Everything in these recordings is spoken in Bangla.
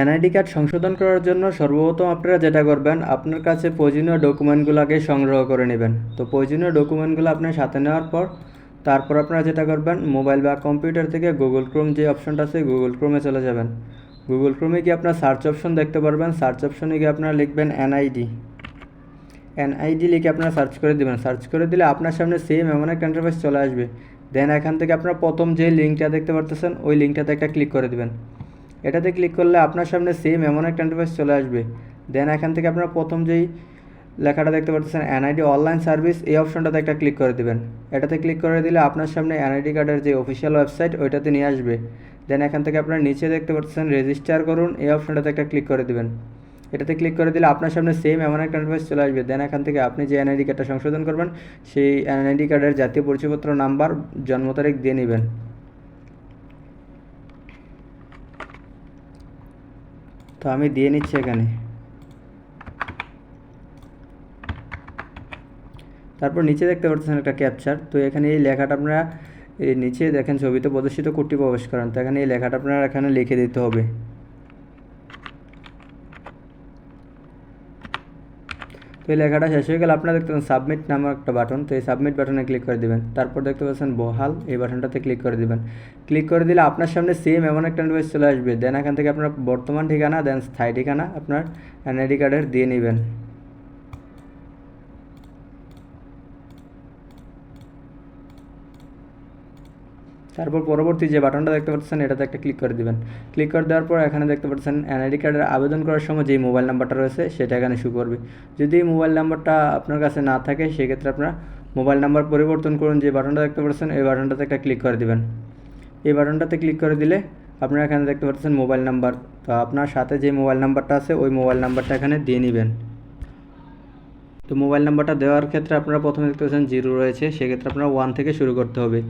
এনআইডি কার্ড সংশোধন করার জন্য সর্বপ্রথম আপনারা যেটা করবেন, আপনার কাছে প্রয়োজনীয় ডকুমেন্টগুলো আগে সংগ্রহ করে নেবেন। তো প্রয়োজনীয় ডকুমেন্টগুলো আপনার সাথে নেওয়ার পর, তারপর আপনারা যেটা করবেন, মোবাইল বা কম্পিউটার থেকে গুগল ক্রোম যে অপশনটা আছে, গুগল ক্রোমে চলে যাবেন। গুগল ক্রোমে গিয়ে আপনার সার্চ অপশন দেখতে পারবেন, সার্চ অপশনে গিয়ে আপনারা লিখবেন এনআইডি। এনআইডি লিখে আপনারা সার্চ করে দিবেন। সার্চ করে দিলে আপনার সামনে সেম এমন একটা ইন্টারফেস চলে আসবে। দেন এখান থেকে আপনারা প্রথম যে লিঙ্কটা দেখতে পারতেছেন, ওই লিঙ্কটাতে একটা ক্লিক করে দিবেন। এটাতে ক্লিক করলে আপনার সামনে সেম এমন একটা ইন্টারফেস চলে আসবে। দেন এখান থেকে আপনারা প্রথম যেই লেখাটা দেখতে পাচ্ছেন এনআইডি অনলাইন সার্ভিস এই অপশনটাতে একটা ক্লিক করে দিবেন। এটাতে ক্লিক করে দিলে আপনার সামনে এনআইডি কার্ডের যে অফিসিয়াল ওয়েবসাইট ওইটাতে নিয়ে আসবে। দেন এখান থেকে আপনারা নিচে দেখতে পাচ্ছেন রেজিস্টার করুন, এই অপশনটাতে একটা ক্লিক করে দিবেন। এটাতে ক্লিক করে দিলে আপনার সামনে সেম এমন একটা ইন্টারফেস চলে আসবে। দেন এখান থেকে আপনি যে এনআইডি কার্ডটা সংশোধন করবেন, সেই এনআইডি কার্ডের জাতীয় পরিচয়পত্র নাম্বার জন্ম তারিখ দিয়ে নেবেন। তো আমি দিয়ে নিচ্ছি এখানে। তারপর নিচে দেখতে পাচ্ছেন একটা ক্যাপচার তো এখানে এই লেখাটা আপনারা, এই নিচে দেখেন ছবিতে প্রদর্শিত কুটি প্রবেশ করেন। তো এখানে এই লেখাটা আপনারা এখানে লিখে দিতে হবে। এই লেখাটা শেষ হয়ে গেলে আপনারা দেখতে পাচ্ছেন সাবমিট নামক একটা বাটন তো এই সাবমিট বাটনে ক্লিক করে দিবেন। তারপর দেখতে পাচ্ছেন বহাল, এই বাটনটাতে ক্লিক করে দিবেন। ক্লিক করে দিলে আপনার সামনে সেম এমন একটা ইন্টারফেস চলে আসবে। দেন এখান থেকে আপনার বর্তমান ঠিকানা দেন স্থায়ী ঠিকানা আপনার এনআইডি কার্ডের দিয়ে নেবেন। তারপর পরবর্তী যে বাটনটা দেখতে পাচ্ছেন, এটাতে একটা ক্লিক করে দিবেন। ক্লিক করে দেওয়ার পর এখানে দেখতে পাচ্ছেন এনআইডি কার্ডের আবেদন করার সময় যেই মোবাইল নাম্বারটা রয়েছে, সেটা এখানে শু করবে। যদি মোবাইল নাম্বারটা আপনার কাছে না থাকে, সেক্ষেত্রে আপনার মোবাইল নাম্বার পরিবর্তন করুন, যে বাটনটা দেখতে পাচ্ছেন, এই বাটনটাতে একটা ক্লিক করে দিবেন। এই বাটনটাতে ক্লিক করে দিলে আপনারা এখানে দেখতে পাচ্ছেন মোবাইল নাম্বার তো আপনার সাথে যে মোবাইল নাম্বারটা আছে, ওই মোবাইল নাম্বারটা এখানে দিয়ে নেবেন। তো মোবাইল নাম্বারটা দেওয়ার ক্ষেত্রে আপনারা প্রথমে দেখতে পাচ্ছেন জিরো রয়েছে। সেক্ষেত্রে আপনারা ওয়ান থেকে শুরু করতে হবে।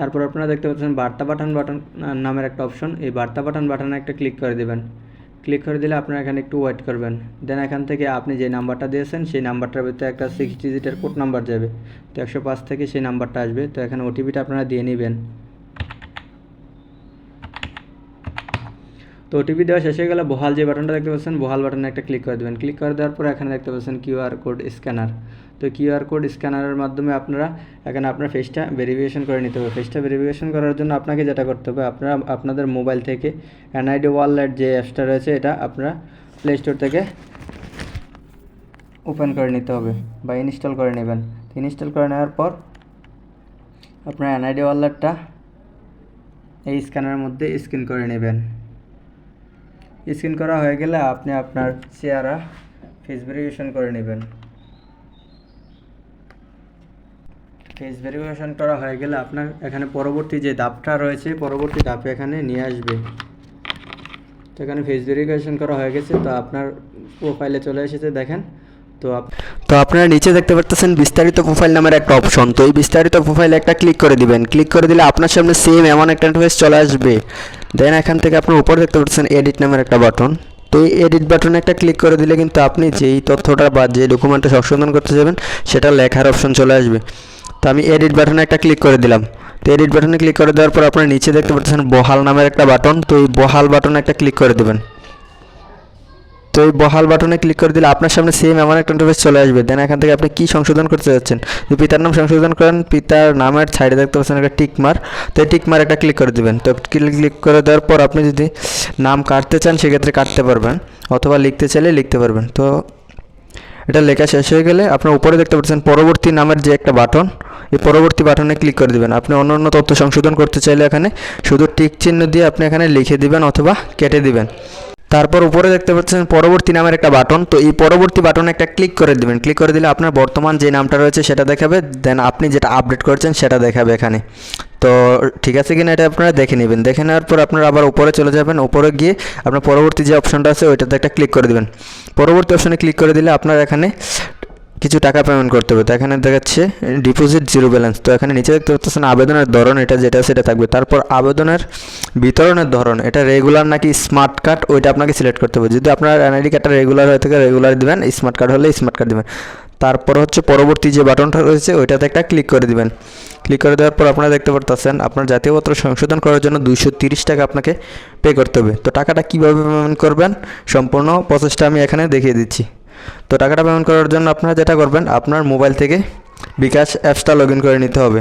তারপর আপনারা দেখতে পাচ্ছেন বার্তা পাঠান বাটন নামের একটা অপশন এই বার্তা পাঠান বাটনে একটা ক্লিক করে দেবেন। ক্লিক করে দিলে আপনারা এখানে একটু ওয়েট করবেন। দেন এখান থেকে আপনি যে নাম্বারটা দিয়েছেন, সেই নাম্বারটার ভিতরে একটা সিক্স ডিজিটের কোড নাম্বার যাবে। তো একশো পাঁচ থেকে সেই নাম্বারটা আসবে। তো এখানে ওটিপিটা আপনারা দিয়ে নেবেন। তো ওটিপি দেওয়া শেষ হয়ে গেলে বহাল যে বাটনটা দেখতে পাচ্ছেন, বহাল বাটনে একটা ক্লিক করে দেবেন। ক্লিক করে দেওয়ার পর এখানে দেখতে পাচ্ছেন কিউআর কোড স্ক্যানার তো কিউআর কোড স্ক্যানারের মাধ্যমে আপনারা এখানে আপনার ফেসটা ভেরিফিকেশন করে নিতে হবে। ফেসটা ভেরিফিকেশন করার জন্য আপনাকে যেটা করতে হবে, আপনারা আপনাদের মোবাইল থেকে এনআইডি ওয়ালেট যে অ্যাপসটা রয়েছে, এটা আপনারা প্লে স্টোর থেকে ওপেন করে নিতে হবে বা ইনস্টল করে নেবেন। ইনস্টল করে নেওয়ার পর আপনার এনআইডি ওয়ালেটটা এই স্ক্যানারের মধ্যে স্ক্যান করে নেবেন। স্ক্যান করা হয়ে গেলে আপনি আপনার চেহারা ফেস ভেরিফিকেশন করে নেবেন। ফেস ভেরিফিকেশন করা হয়ে গেলে আপনার এখানে পরবর্তী যে ধাপটা রয়েছে, পরবর্তী ধাপে এখানে নিয়ে আসবে। তো এখানে ফেস ভেরিফিকেশন করা হয়ে গেছে, তো আপনার প্রোফাইলে চলে এসেছে, দেখেন। তো তো আপনারা নিচে দেখতে পাচ্ছেন বিস্তারিত প্রোফাইল নামের একটা অপশন তো এই বিস্তারিত প্রোফাইলে একটা ক্লিক করে দিবেন। ক্লিক করে দিলে আপনার সামনে সেম এমন একটা ইন্টারফেস চলে আসবে। দেন এখান থেকে আপনি উপর দেখতে পাচ্ছেন এডিট নামের একটা বাটন তো এই এডিট বাটনে একটা ক্লিক করে দিলে কিন্তু আপনি যেই তথ্যটা বা যে ডকুমেন্টটা সংশোধন করতে যাবেন, সেটা লেখার অপশন চলে আসবে। তো আমি এডিট বাটনে একটা ক্লিক করে দিলাম। তো এডিট বাটনে ক্লিক করে দেওয়ার পর আপনারা নিচে দেখতে পাচ্ছেন বহাল নামের একটা বাটন তো এই বহাল বাটনে একটা ক্লিক করে দেবেন। তো এই বহাল বাটনে ক্লিক করে দিলে আপনার সামনে সেম এমন একটা ইন্টারফেস চলে আসবে। দেন এখান থেকে আপনি কি সংশোধন করতে যাচ্ছেন? যদি পিতার নাম সংশোধন করেন, পিতার নামের সাইডে দেখতে পাচ্ছেন একটা টিক মার তো এই টিক মার একটা ক্লিক করে দিবেন। তো ক্লিক করে দেওয়ার পর আপনি যদি নাম কাটতে চান, সেক্ষেত্রে কাটতে পারবেন। অথবা লিখতে চাইলে লিখতে পারবেন। তো এটা লেখা শেষ হয়ে গেলে আপনার উপরে দেখতে পাচ্ছেন পরবর্তী নামের যে একটা বাটন, এই পরবর্তী বাটনে ক্লিক করে দিবেন। আপনি অন্য অন্য তথ্য সংশোধন করতে চাইলে এখানে শুধু টিক চিহ্ন দিয়ে আপনি এখানে লিখে দিবেন অথবা কেটে দিবেন। তারপর উপরে দেখতে পাচ্ছেন পরবর্তী নামের একটা বাটন। তো এই পরবর্তী বাটনে একটা ক্লিক করে দেবেন। ক্লিক করে দিলে আপনার বর্তমান যে নামটা রয়েছে সেটা দেখাবে। দেন আপনি যেটা আপডেট করেছেন সেটা দেখাবে এখানে। তো ঠিক আছে কিনা এটা আপনারা দেখে নেবেন। দেখে নেওয়ার পর আপনারা আবার উপরে চলে যাবেন। উপরে গিয়ে আপনার পরবর্তী যে অপশনটা আছে ওইটাতে একটা ক্লিক করে দেবেন। পরবর্তী অপশনে ক্লিক করে দিলে আপনার এখানে কিছু টাকা পেমেন্ট করতে হবে। তো এখানে দেখাচ্ছে ডিপোজিট জিরো ব্যালেন্স তো এখানে নিচে দেখতে পাচ্ছেন আবেদনের ধরন, এটা যেটা সেটা থাকবে। তারপর আবেদনের বিতরণের ধরন, এটা রেগুলার নাকি স্মার্ট কার্ড ওইটা আপনাকে সিলেক্ট করতে হবে। যদি আপনার এনআইডি কার্ডটা রেগুলার হয়ে থাকে রেগুলার দিবেন স্মার্ট কার্ড হলে স্মার্ট কার্ড দেবেন। তারপর হচ্ছে পরবর্তী যে বাটনটা রয়েছে, ওইটাতে একটা ক্লিক করে দিবেন। ক্লিক করে দেওয়ার পর আপনারা দেখতে পারতেছেন, আপনার জাতীয়পত্র সংশোধন করার জন্য তিরিশ টাকা আপনাকে পে করতে হবে। তো টাকাটা কীভাবে পেমেন্ট করবেন, সম্পূর্ণ প্রসেসটা আমি এখানে দেখিয়ে দিচ্ছি। তো টাকাটা পেমেন্ট করার জন্য আপনারা যেটা করবেন, আপনার মোবাইল থেকে বিকাশ অ্যাপসটা লগ করে নিতে হবে।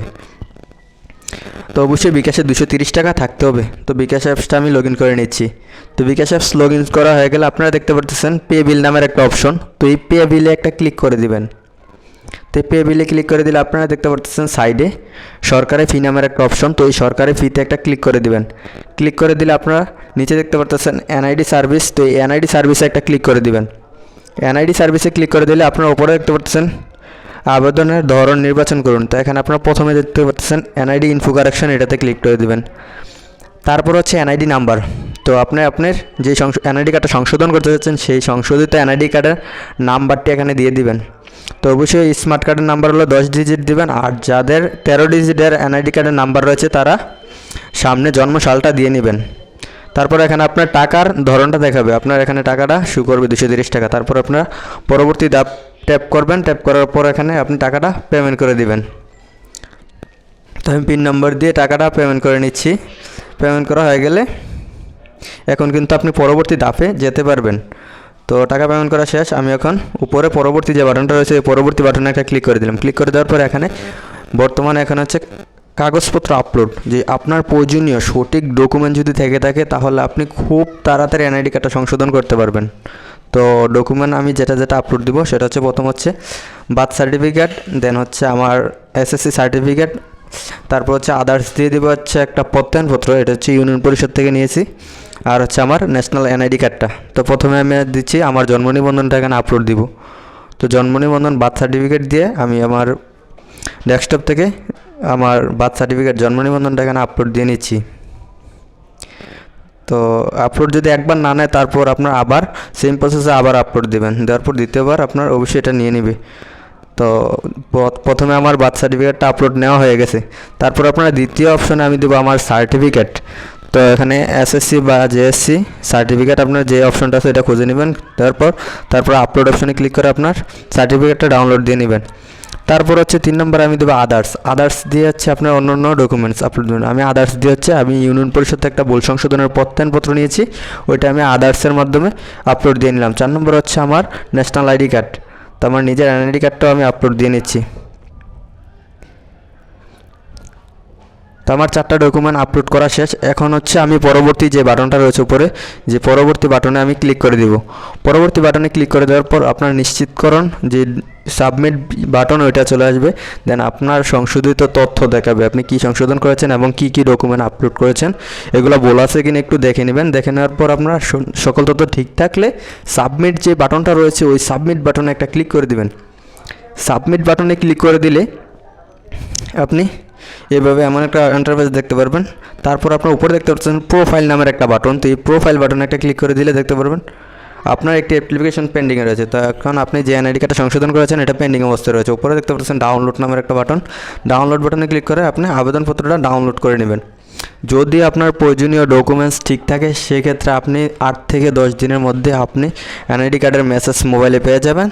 তো অবশ্যই বিকাশে দুশো তিরিশ টাকা থাকতে হবে। তো বিকাশ অ্যাপসটা আমি লগ করে নিচ্ছি। তো বিকাশ অ্যাপস লগ করা হয়ে গেলে আপনারা দেখতে পারতেছেন পে বিল নামের একটা অপশন তো এই পে বিলে একটা ক্লিক করে দিবেন। তো পে বিলে ক্লিক করে দিলে আপনারা দেখতে পারতেছেন সাইডে সরকারি ফি নামের একটা অপশন তো এই সরকারি ফিতে একটা ক্লিক করে দিবেন। ক্লিক করে দিলে আপনারা নিচে দেখতে পারতেছেন এনআইডি সার্ভিস তো এই এনআইডি সার্ভিসে একটা ক্লিক করে দিবেন। এনআইডি সার্ভিসে ক্লিক করে দিলে আপনারা উপরে দেখতে পাচ্ছেন আবেদনের ধরন নির্বাচন করুন। তো এখানে আপনারা প্রথমে দেখতে পাচ্ছেন এনআইডি ইনফো কারেকশন এটাতে ক্লিক করে দিবেন। তারপর হচ্ছে এনআইডি নাম্বার তো আপনি আপনার যে এনআইডি কার্ডটা সংশোধন করতে চাচ্ছেন, সেই সংশোধিত এনআইডি কার্ডের নাম্বারটি এখানে দিয়ে দিবেন। তো অবশ্যই স্মার্ট কার্ডের নাম্বার হলো দশ ডিজিট দিবেন। আর যাদের তেরো ডিজিটের এনআইডি কার্ডের নাম্বার রয়েছে, তারা সামনে জন্ম সালটা দিয়ে নেবেন। তারপর এখানে আপনার টাকার ধরনটা দেখাবে। আপনার এখানে টাকাটা শু করবে দুশো তিরিশ টাকা। তারপর আপনার পরবর্তী দাপ ট্যাপ করবেন। ট্যাপ করার পর এখানে আপনি টাকাটা পেমেন্ট করে দিবেন। তো আমি পিন নম্বর দিয়ে টাকাটা পেমেন্ট করে নিচ্ছি। পেমেন্ট করা হয়ে গেলে এখন কিন্তু আপনি পরবর্তী ধাপে যেতে পারবেন। তো টাকা পেমেন্ট করা শেষ। আমি এখন উপরে পরবর্তী যে বাটনটা রয়েছে পরবর্তী বাটনে একটা ক্লিক করে দিলাম। ক্লিক করে দেওয়ার পর এখানে বর্তমানে এখন হচ্ছে কাগজপত্র আপলোড যে আপনার প্রয়োজনীয় সঠিক ডকুমেন্ট যদি থেকে থাকে, তাহলে আপনি খুব তাড়াতাড়ি এনআইডি কার্ডটা সংশোধন করতে পারবেন। তো ডকুমেন্ট আমি যেটা যেটা আপলোড দিব, সেটা হচ্ছে প্রথম হচ্ছে বার্থ সার্টিফিকেট দেন হচ্ছে আমার এসএসসি সার্টিফিকেট তারপর হচ্ছে আদার্স দিয়ে দিব হচ্ছে একটা প্রত্যয়নপত্র, এটা হচ্ছে ইউনিয়ন পরিষদ থেকে নিয়েছি, আর হচ্ছে আমার ন্যাশনাল এনআইডি কার্ডটা তো প্রথমে আমি দিচ্ছি আমার জন্ম নিবন্ধনটা এখানে আপলোড দিব। তো জন্ম নিবন্ধন বার্থ সার্টিফিকেট দিয়ে আমি আমার ডেস্কটপ থেকে আমার বার্থ সার্টিফিকেট জন্ম নিবন্ধনটা এখানে আপলোড দিয়ে নিচ্ছি। তো আপলোড যদি একবার না নেয়, তারপর আপনার আবার সেম প্রসেসে আবার আপলোড দেবেন। দেওয়ার পর দ্বিতীয়বার আপনার অবশ্যই এটা নিয়ে নেবে। তো প্রথমে আমার বার্থ সার্টিফিকেটটা আপলোড নেওয়া হয়ে গেছে। তারপর আপনার দ্বিতীয় অপশনে আমি দেবো আমার সার্টিফিকেট তো এখানে এসএসসি বা জেএসসি সার্টিফিকেট আপনার যে অপশনটা আছে, এটা খুঁজে নেবেন। তারপর তারপর আপলোড অপশনে ক্লিক করে আপনার সার্টিফিকেটটা ডাউনলোড দিয়ে নেবেন। তারপর হচ্ছে তিন নম্বর আমি দেবো আদার্স আদার্স দিয়ে হচ্ছে আপনার অন্য অন্য ডকুমেন্টস আপলোড আমি আদার্স দিয়ে হচ্ছে আমি ইউনিয়ন পরিষদ একটা ভুল সংশোধনের প্রত্যয়নপত্র নিয়েছি। ওইটা আমি আদার্সের মাধ্যমে আপলোড দিয়ে নিলাম। চার নম্বর হচ্ছে আমার ন্যাশনাল আইডি কার্ড তো আমার নিজের আইডি কার্ডটাও আমি আপলোড দিয়ে নিচ্ছি। তো আমার চারটা ডকুমেন্ট আপলোড করা শেষ। এখন হচ্ছে আমি পরবর্তী যে বাটনটা রয়েছে উপরে, যে পরবর্তী বাটনে আমি ক্লিক করে দিব। পরবর্তী বাটনে ক্লিক করে দেওয়ার পর আপনার নিশ্চিতকরণ যে সাবমিট বাটন ওইটা চলে আসবে। দেন আপনার সংশোধিত তথ্য দেখাবে। আপনি কি সংশোধন করেছেন এবং কি কি ডকুমেন্ট আপলোড করেছেন, এগুলো বলা আছে কিনা একটু দেখে নেবেন। দেখে নেওয়ার পর আপনার সকল তথ্য ঠিক থাকলে সাবমিট যে বাটনটা রয়েছে, ওই সাবমিট বাটনে একটা ক্লিক করে দিবেন। সাবমিট বাটনে ক্লিক করে দিলে আপনি এভাবে এমন একটা ইন্টারফেস দেখতে পারবেন। তারপর আপনার উপরে দেখতে পাচ্ছেন প্রোফাইল নামের একটা বাটন তো এই প্রোফাইল বাটনে একটা ক্লিক করে দিলে দেখতে পারবেন, আপনার একটি অ্যাপ্লিকেশন পেন্ডিংয়ে রয়েছে। তো এখন আপনি যে এনআইডি কার্ডটা সংশোধন করেছেন, এটা পেন্ডিং অবস্থায় রয়েছে। উপরে দেখতে পাচ্ছেন ডাউনলোড নামের একটা বাটন ডাউনলোড বাটনে ক্লিক করে আপনি আবেদনপত্রটা ডাউনলোড করে নেবেন। যদি আপনার প্রয়োজনীয় ডকুমেন্টস ঠিক থাকে, সেক্ষেত্রে আপনি আট থেকে দশ দিনের মধ্যে আপনি এনআইডি কার্ডের মেসেজ মোবাইলে পেয়ে যাবেন।